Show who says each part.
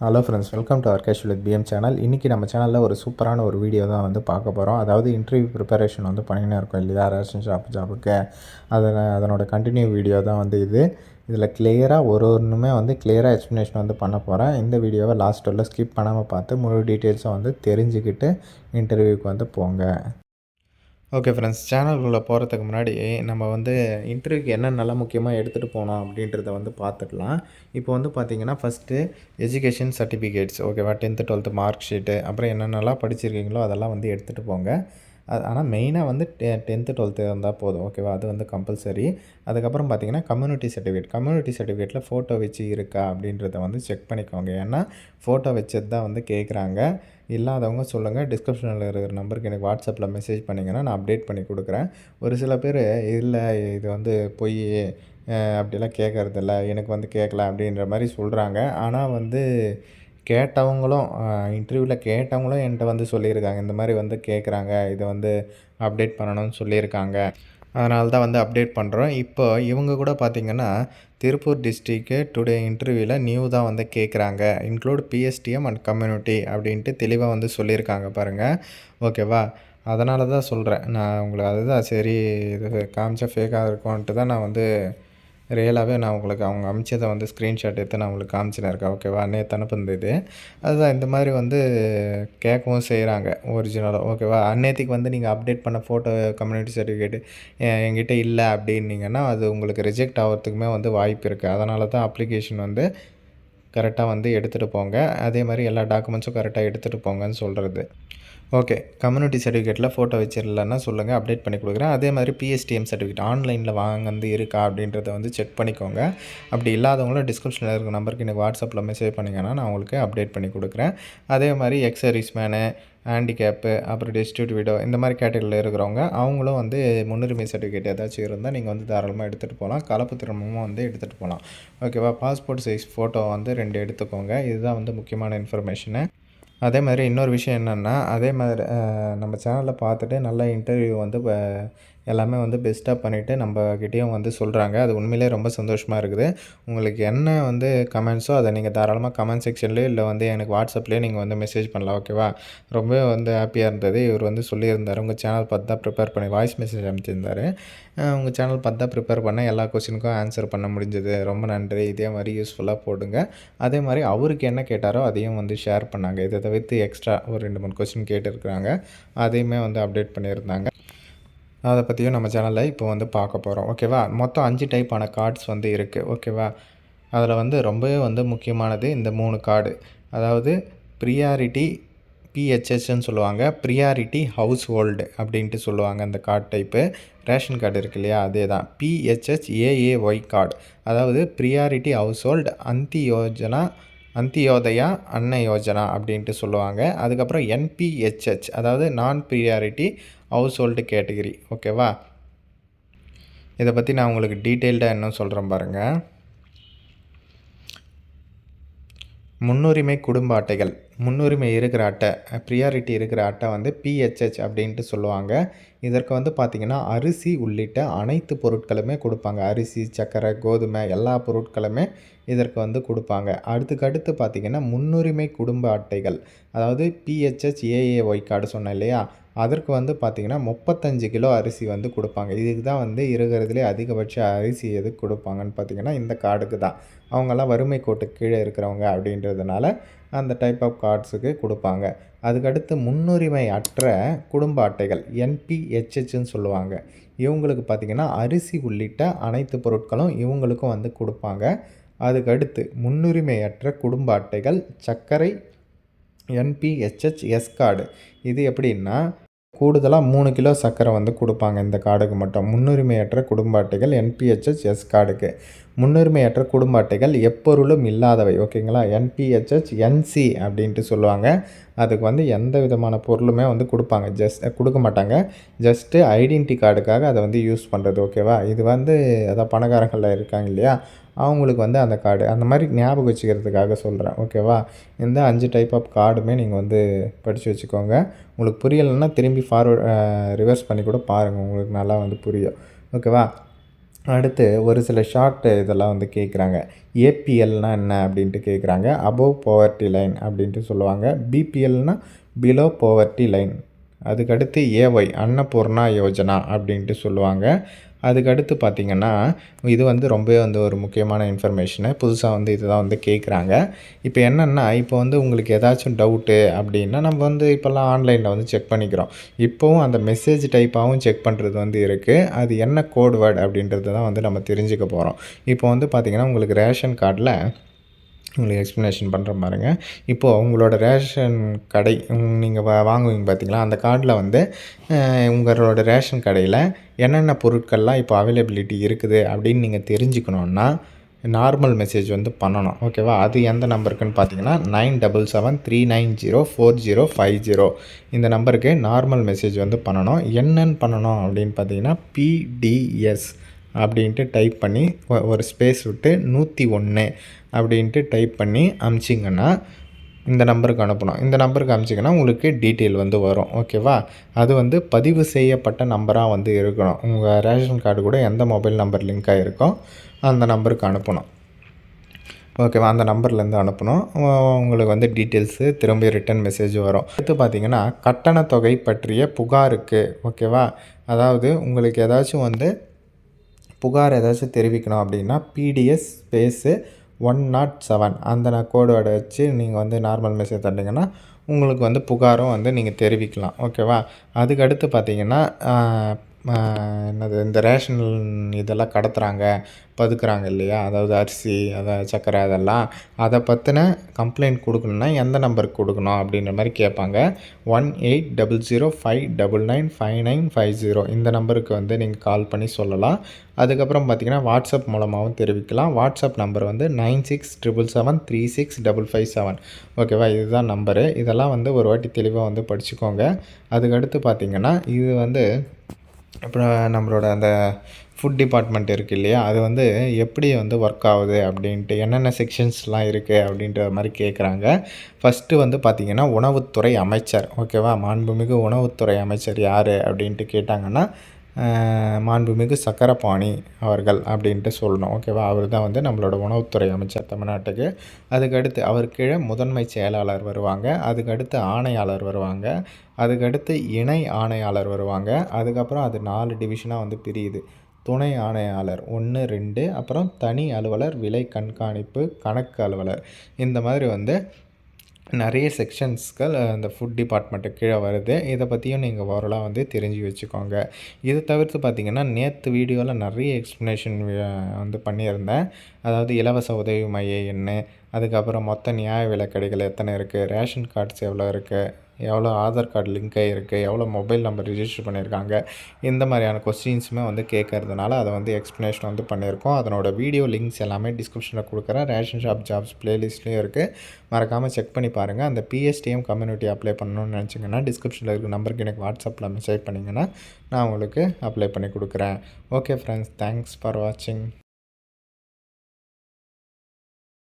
Speaker 1: Hello friends welcome to our with PM channel இன்றைக்கி நம்ம சேனலில் ஒரு சூப்பரான ஒரு வீடியோ தான் வந்து பார்க்க போகிறோம் அதாவது இன்டர்வியூ ப்ரிப்பரேஷன் வந்து பண்ணினே இருக்கும். இல்லையா? ரேஷன் ஷாப் ஜாபுக்கு அதில் அதனோட கண்டினியூ வீடியோ தான் வந்து இது. இதில் கிளியராக ஒரு ஒன்றுமே வந்து கிளியராக எக்ஸ்ப்ளனேஷன் வந்து பண்ண போகிறேன் இந்த வீடியோவை லாஸ்ட் ஸ்கிப் பண்ணாமல் பார்த்து முழு டீட்டெயில்ஸை வந்து தெரிஞ்சுக்கிட்டு இன்டர்வியூக்கு வந்து போங்க. ஓகே ஃப்ரெண்ட்ஸ் சேனல்குள்ளே போகிறதுக்கு முன்னாடி நம்ம வந்து இன்டர்வியூக்கு என்னென்னலாம் முக்கியமாக எடுத்துகிட்டு போனோம் அப்படின்றத வந்து பார்த்துக்கலாம் இப்போ வந்து பார்த்திங்கன்னா ஃபஸ்ட்டு எஜுகேஷன் சர்டிஃபிகேட்ஸ் ஓகேவா டென்த்து டுவெல்த்து மார்க் ஷீட்டு அப்புறம் என்னென்னலாம் படிச்சிருக்கீங்களோ அதெல்லாம் வந்து எடுத்துகிட்டு போங்க. ஆனால் மெயினாக வந்து டெ டென்த்து டுவெல்த்து இருந்தால் போதும். ஓகேவா அது வந்து கம்பல்சரி அதுக்கப்புறம் பார்த்தீங்கன்னா கம்யூனிட்டி சர்டிஃபிகேட் கம்யூனிட்டி சர்டிஃபிகேட்டில் ஃபோட்டோ வச்சு இருக்கா அப்படின்றத வந்து செக் பண்ணிக்கோங்க. ஏன்னா ஃபோட்டோ வச்சது தான் வந்து கேட்குறாங்க இல்லாதவங்க சொல்லுங்கள் டிஸ்கிரிப்ஷனில் இருக்கிற நம்பருக்கு எனக்கு வாட்ஸ்அப்பில் மெசேஜ் பண்ணிங்கன்னா நான் அப்டேட் பண்ணி கொடுக்குறேன். ஒரு சில பேர் இல்லை இது வந்து பொய் அப்படிலாம் கேட்குறதில்ல எனக்கு வந்து கேட்கல அப்படின்ற மாதிரி சொல்கிறாங்க ஆனால் வந்து கேட்டவங்களும் இன்டர்வியூவில் கேட்டவங்களும் என்கிட்ட வந்து சொல்லியிருக்காங்க. இந்த மாதிரி வந்து கேட்குறாங்க இதை வந்து அப்டேட் பண்ணணும்னு சொல்லியிருக்காங்க. அதனால தான் வந்து அப்டேட் பண்ணுறோம் இப்போ இவங்க கூட பார்த்திங்கன்னா திருப்பூர் டிஸ்ட்ரிக்கு டுடே இன்டர்வியூவில் நியூ தான் வந்து கேட்குறாங்க இன்க்ளூட் பிஎஸ்டிஎம் அண்ட் கம்யூனிட்டி அப்படின்ட்டு தெளிவாக வந்து சொல்லியிருக்காங்க பாருங்கள் ஓகேவா அதனால தான் சொல்கிறேன் நான் உங்களுக்கு அதுதான் சரி இது காமிச்சா ஃபேக்காக இருக்கும்ன்ட்டு தான் நான் வந்து ரியலாகவே நான் உங்களுக்கு அவங்க அமிச்சதை வந்து ஸ்க்ரீன்ஷாட் எடுத்து நான் உங்களுக்கு காமிச்சினேன் இருக்கேன். ஓகேவா நேற்று அனுப்புனது அதுதான் இந்த மாதிரி வந்து கேட்கவும் செய்கிறாங்க ஒரிஜினலாக ஓகேவா அன்னேத்திக்கு வந்து நீங்கள் அப்டேட் பண்ண ஃபோட்டோ கம்யூனிட்டி சர்டிஃபிகேட்டு என்கிட்ட இல்லை அப்படின்னீங்கன்னா அது உங்களுக்கு ரிஜெக்ட் ஆகிறதுக்குமே வந்து வாய்ப்பு இருக்குது அதனால தான் அப்ளிகேஷன் வந்து கரெக்டாக வந்து எடுத்துகிட்டு போங்க. அதே மாதிரி எல்லா டாக்குமெண்ட்ஸும் கரெக்டாக எடுத்துகிட்டு போங்கன்னு சொல்கிறது ஓகே கம்யூனிட்டி சர்டிஃபிகேட்டில் ஃபோட்டோ வச்சிடலன்னா சொல்லுங்கள் அப்டேட் பண்ணி கொடுக்குறேன். அதே மாதிரி பிஎஸ்டிஎம் சர்டிஃபிகேட் ஆன்லைனில் வாங்க வந்து இருக்கா அப்படின்றத வந்து செக் பண்ணிக்கோங்க. அப்படி இல்லாதவங்களும் டிஸ்கிரிப்ஷனில் இருக்கிற நம்பருக்கு எனக்கு வாட்ஸ்அப்பில் மெசேஜ் பண்ணிங்கன்னா நான் உங்களுக்கு அப்டேட் பண்ணி கொடுக்குறேன். அதே மாதிரி எக்ஸரிஸ் மேனு ஹேண்டிகேப்பு அப்புறம் டிஸ்ட்ரிபியூட் வீடோ இந்த மாதிரி கேட்டகரியில் இருக்கிறவங்க அவங்களும் வந்து முன்னுரிமை சர்டிஃபிகேட் ஏதாச்சும் இருந்தால் நீங்கள் வந்து தாராளமாக எடுத்துகிட்டு போகலாம் கலப்பு திறமும் வந்து எடுத்துகிட்டு போகலாம் ஓகேவா? பாஸ்போர்ட் சைஸ் ஃபோட்டோ வந்து ரெண்டு எடுத்துக்கோங்க. இதுதான் வந்து முக்கியமான இன்ஃபர்மேஷனு அதே மாதிரி இன்னொரு விஷயம் என்னென்னா அதே மாதிரி நம்ம சேனலில் பார்த்துட்டு நல்ல இன்டர்வியூ வந்து இப்போ எல்லாமே வந்து பெஸ்ட்டாக பண்ணிவிட்டு நம்மக்கிட்டேயும் வந்து சொல்கிறாங்க அது உண்மையிலே ரொம்ப சந்தோஷமாக இருக்குது. உங்களுக்கு என்ன வந்து கமெண்ட்ஸோ அதை நீங்கள் தாராளமாக கமெண்ட் செக்ஷன்லேயோ இல்லை வந்து எனக்கு வாட்ஸ்அப்லேயே நீங்கள் வந்து மெசேஜ் பண்ணலாம் ஓகேவா ரொம்பவே வந்து ஹாப்பியாக இருந்தது. இவர் வந்து சொல்லியிருந்தார். உங்கள் சேனல் பார்த்து தான் ப்ரிப்பேர் பண்ணி வாய்ஸ் மெசேஜ் அனுப்பிச்சிருந்தார். உங்கள் சேனல் பார்த்து தான் ப்ரிப்பேர் பண்ண எல்லா கொஸ்டினுக்கும் ஆன்சர் பண்ண முடிஞ்சது. ரொம்ப நன்றி. இதே மாதிரி யூஸ்ஃபுல்லாக போடுங்க. அதே மாதிரி அவருக்கு என்ன கேட்டாரோ அதையும் வந்து ஷேர் பண்ணாங்க. இதை தவிர்த்து எக்ஸ்ட்ரா ஒரு ரெண்டு மூணு கொஸ்டின் கேட்டிருக்கிறாங்க. அதையுமே வந்து அப்டேட் பண்ணியிருந்தாங்க. அதை பற்றியும் நம்ம சேனலில் இப்போ வந்து பார்க்க போகிறோம் ஓகேவா மொத்தம் அஞ்சு டைப்பான கார்ட்ஸ் வந்து இருக்குது ஓகேவா அதில் வந்து ரொம்பவே வந்து முக்கியமானது இந்த மூணு கார்டு அதாவது ப்ரியாரிட்டி பிஹெச்எஸ்ன்னு சொல்லுவாங்க. ப்ரியாரிட்டி ஹவுஸ் ஹோல்டு அப்படின்ட்டு சொல்லுவாங்க அந்த கார்டு டைப்பு ரேஷன் கார்டு இருக்கு இல்லையா? அதே தான். பிஹெச்எஸ் ஏஏஒய் கார்டு அதாவது ப்ரியாரிட்டி ஹவுஸ் ஹோல்டு அந்தி யோஜனா அந்தியோதயா அன்ன யோஜனா அப்படின்ட்டு சொல்லுவாங்க. அதுக்கப்புறம் என்பிஹெச்ஹெச் அதாவது நான் ப்ரியாரிட்டி ஹவுஸ் ஹோல்டு கேட்டகிரி ஓகேவா இதை பற்றி நான் உங்களுக்கு டீட்டெயில்டாக இன்னும் சொல்கிறேன் பாருங்கள் முன்னுரிமை குடும்ப அட்டைகள். முன்னுரிமை இருக்கிற அட்டை ப்ரியாரிட்டி இருக்கிற அட்டை வந்து பிஹெச்ஹெச் அப்படின்ட்டு சொல்லுவாங்க. இதற்கு வந்து பார்த்திங்கன்னா அரிசி உள்ளிட்ட அனைத்து பொருட்களுமே கொடுப்பாங்க. அரிசி சர்க்கரை கோதுமை எல்லா பொருட்களுமே இதற்கு வந்து கொடுப்பாங்க. அடுத்துக்கடுத்து பார்த்திங்கன்னா முன்னுரிமை குடும்ப அட்டைகள். அதாவது பிஹெச்ஹெச் ஏஏஒய் கார்டு சொன்னேன் இல்லையா? அதற்கு வந்து பார்த்திங்கன்னா முப்பத்தஞ்சு கிலோ அரிசி வந்து கொடுப்பாங்க. இதுக்கு தான் வந்து இருக்கிறதுலே அதிகபட்ச அரிசி எது கொடுப்பாங்கன்னு பார்த்திங்கன்னா இந்த கார்டுக்கு தான். அவங்கெல்லாம் வறுமை கோட்டுக்கு கீழே இருக்கிறவங்க அப்படின்றதுனால அந்த டைப் ஆஃப் கார்ட்ஸுக்கு கொடுப்பாங்க. அதுக்கடுத்து முன்னுரிமை அற்ற குடும்ப அட்டைகள் என்பிஹெச்ஹெச்னு சொல்லுவாங்க. இவங்களுக்கு பார்த்திங்கன்னா அரிசி உள்ளிட்ட அனைத்து பொருட்களும் இவங்களுக்கும் வந்து கொடுப்பாங்க. அதுக்கடுத்து முன்னுரிமையற்ற குடும்ப அட்டைகள் சர்க்கரை என்பிஹெச்ஹெச் எஸ் கார்டு இது எப்படின்னா கூடுதலாக மூணு கிலோ சர்க்கரை வந்து கொடுப்பாங்க இந்த கார்டுக்கு மட்டும். முன்னுரிமையற்ற குடும்ப அட்டைகள் என்பிஹெச்எஸ் எஸ் கார்டுக்கு. முன்னுரிமையற்ற குடும்ப அட்டைகள் எப்பொருளும் இல்லாதவை ஓகேங்களா? என்பிஹெச்எஸ் என்சி அப்படின்ட்டு சொல்லுவாங்க. அதுக்கு வந்து எந்த விதமான பொருளுமே வந்து கொடுப்பாங்க. ஜஸ்ட் கொடுக்க மாட்டாங்க. ஜஸ்ட்டு ஐடென்டி கார்டுக்காக அதை வந்து யூஸ் பண்ணுறது ஓகேவா? இது வந்து அதான் பணக்காரங்களில் இருக்காங்க இல்லையா? அவங்களுக்கு வந்து அந்த கார்டு அந்த மாதிரி ஞாபகம் வச்சுக்கிறதுக்காக சொல்கிறேன் ஓகேவா இந்த அஞ்சு டைப் ஆஃப் கார்டுமே நீங்கள் வந்து படித்து வச்சுக்கோங்க. உங்களுக்கு புரியலைன்னா திரும்பி ஃபார்வர்ட் ரிவர்ஸ் பண்ணி கூட பாருங்கள் உங்களுக்கு நல்லா வந்து புரியும். ஓகேவா அடுத்து ஒரு சில ஷார்ட் இதெல்லாம் வந்து கேட்குறாங்க ஏபிஎல்னால் என்ன அப்படின்ட்டு கேட்குறாங்க அபோவ் போவர்ட்டி லைன் அப்படின்ட்டு சொல்லுவாங்க. பிபிஎல்னால் பிலோ போவர்ட்டி லைன் அதுக்கடுத்து ஏஒய் அன்னபூர்ணா யோஜனா அப்படின்ட்டு சொல்லுவாங்க. அதுக்கடுத்து பார்த்திங்கன்னா இது வந்து ரொம்பவே வந்து ஒரு முக்கியமான இன்ஃபர்மேஷனு புதுசாக வந்து இதுதான் வந்து கேட்குறாங்க. இப்போ என்னென்னா இப்போ வந்து உங்களுக்கு ஏதாச்சும் டவுட்டு அப்படின்னா நம்ம வந்து இப்போல்லாம் ஆன்லைனில் வந்து செக் பண்ணிக்கிறோம். இப்போவும் அந்த மெசேஜ் டைப்பாகவும் செக் பண்ணுறது வந்து இருக்குது அது என்ன கோட் வேர்டு அப்படின்றது தான் வந்து நம்ம தெரிஞ்சுக்க போகிறோம் இப்போ வந்து பார்த்திங்கன்னா உங்களுக்கு ரேஷன் கார்டில் உங்களுக்கு எக்ஸ்ப்ளனேஷன் பண்ணுற பாருங்க இப்போது உங்களோட ரேஷன் கடை நீங்கள் வா வாங்குவீங்க பார்த்தீங்களா அந்த கார்டில் வந்து உங்களோட ரேஷன் கடையில் என்னென்ன பொருட்கள்லாம் இப்போ அவைலபிலிட்டி இருக்குது அப்படின்னு நீங்கள் தெரிஞ்சுக்கணுன்னா நார்மல் மெசேஜ் வந்து பண்ணணும். ஓகேவா அது எந்த நம்பருக்குன்னு பார்த்தீங்கன்னா nine double seven three nine zero four zero five zero இந்த நம்பருக்கு நார்மல் மெசேஜ் வந்து பண்ணணும். என்னென்னு பண்ணணும் அப்படின்னு பார்த்தீங்கன்னா பிடிஎஸ் அப்படின்ட்டு டைப் பண்ணி ஒரு ஸ்பேஸ் விட்டு நூற்றி ஒன்று அப்படின்ட்டு டைப் பண்ணி அமிச்சிங்கன்னா இந்த நம்பருக்கு அனுப்பணும். இந்த நம்பருக்கு அமிச்சிங்கன்னா உங்களுக்கு டீட்டெயில் வந்து வரும். ஓகேவா அது வந்து பதிவு செய்யப்பட்ட நம்பராக வந்து இருக்கணும். உங்கள் ரேஷன் கார்டு கூட எந்த மொபைல் நம்பர் லிங்க் ஆகிருக்கோ அந்த நம்பருக்கு அனுப்பணும். ஓகேவா அந்த நம்பர்லேருந்து அனுப்பணும். உங்களுக்கு வந்து டீட்டெயில்ஸு திரும்பி ரிட்டன் மெசேஜ் வரும். அடுத்து பார்த்தீங்கன்னா கட்டணத்தொகை பற்றிய புகாருக்கு. ஓகேவா அதாவது உங்களுக்கு ஏதாச்சும் வந்து புகார் ஏதாச்சும் தெரிவிக்கணும் அப்படின்னா PDS space one naught seven அந்த நான் கோடோட வச்சு நீங்கள் வந்து நார்மல் மெசேஜ் தட்டிங்கன்னா உங்களுக்கு வந்து புகாரும் வந்து நீங்கள் தெரிவிக்கலாம். ஓகேவா அதுக்கடுத்து பார்த்தீங்கன்னா என்னது இந்த ரேஷன் இதெல்லாம் கடத்துகிறாங்க பதுக்குறாங்க இல்லையா? அதாவது அரிசி அதை சர்க்கரை அதெல்லாம். அதை பற்றின கம்ப்ளைண்ட் கொடுக்கணுன்னா எந்த நம்பருக்கு கொடுக்கணும் அப்படின்ற மாதிரி கேட்பாங்க. One eight double zero five double nine five nine five zero இந்த நம்பருக்கு வந்து நீங்கள் கால் பண்ணி சொல்லலாம். அதுக்கப்புறம் பார்த்திங்கன்னா வாட்ஸ்அப் மூலமாகவும் தெரிவிக்கலாம். வாட்ஸ்அப் நம்பர் வந்து nine six triple seven three six double five seven ஓகேவா இதுதான் நம்பரு இதெல்லாம் வந்து ஒரு வாட்டி தெளிவாக வந்து படிச்சுக்கோங்க. அதுக்கடுத்து பார்த்திங்கன்னா இது வந்து அப்புறம் நம்மளோட அந்த ஃபுட் டிபார்ட்மெண்ட் இருக்குது இல்லையா? அது வந்து எப்படி வந்து ஒர்க் ஆகுது அப்படின்ட்டு என்னென்ன செக்ஷன்ஸ்லாம் இருக்குது அப்படின்ற மாதிரி கேட்குறாங்க ஃபஸ்ட்டு வந்து பார்த்திங்கன்னா உணவுத்துறை அமைச்சர். ஓகேவா மாண்புமிகு உணவுத்துறை அமைச்சர் யார் அப்படின்ட்டு கேட்டாங்கன்னா மாண்புமிகு சக்கரபாணி அவர்கள் அப்படின்ட்டு சொல்லணும். ஓகேவா? அவர் தான் வந்து நம்மளோட உணவுத்துறை அமைச்சர் தமிழ்நாட்டுக்கு. அதுக்கடுத்து அவர் கீழே முதன்மை செயலாளர் வருவாங்க. அதுக்கடுத்து ஆணையாளர் வருவாங்க. அதுக்கடுத்து இணை ஆணையாளர் வருவாங்க. அதுக்கப்புறம் அது நாலு டிவிஷனாக வந்து பிரியுது. துணை ஆணையாளர் ஒன்று ரெண்டு அப்புறம் தனி அலுவலர் விலை கண்காணிப்பு கணக்கு அலுவலர். இந்த மாதிரி வந்து நிறைய செக்ஷன்ஸ்கள் அந்த ஃபுட் டிபார்ட்மெண்ட்டு கீழே வருது. இதை பற்றியும் நீங்கள் ஓரலாக வந்து தெரிஞ்சு வச்சுக்கோங்க. இது தவிர்த்து பார்த்திங்கன்னா நேற்று வீடியோவில் நிறைய எக்ஸ்ப்ளனேஷன் வந்து பண்ணியிருந்தேன். அதாவது இலவச உதவி மைய என்ன அதுக்கப்புறம் மொத்த நியாய விலை கடைகள் எத்தனை இருக்குது ரேஷன் கார்ட்ஸ் எவ்வளோ இருக்குது எவ்வளோ ஆதார் கார்டு லிங்க் ஆகிருக்கு எவ்வளோ மொபைல் நம்பர் ரிஜிஸ்டர் பண்ணியிருக்காங்க இந்த மாதிரியான கொஸ்டின்ஸுமே வந்து கேட்கறதுனால அதை வந்து எக்ஸ்ப்ளனேஷன் வந்து பண்ணியிருக்கோம். அதனோட வீடியோ லிங்க்ஸ் எல்லாமே டிஸ்கிரிப்ஷனில் கொடுக்குறேன். ரேஷன் ஷாப் ஜாப்ஸ் ப்ளேலிஸ்ட்லேயும் இருக்குது மறக்காமல் செக் பண்ணி பாருங்கள் அந்த பிஎஸ்டிஎம் கம்யூனிட்டி அப்ளை பண்ணணும்னு நினச்சிங்கன்னா டிஸ்கிரிப்ஷனில் இருக்க நம்பருக்கு எனக்கு வாட்ஸ்அப்பில் மெசேஜ் பண்ணிங்கன்னா நான் உங்களுக்கு அப்ளை பண்ணி கொடுக்குறேன். ஓகே ஃப்ரெண்ட்ஸ் தேங்க்ஸ் ஃபார் வாட்சிங்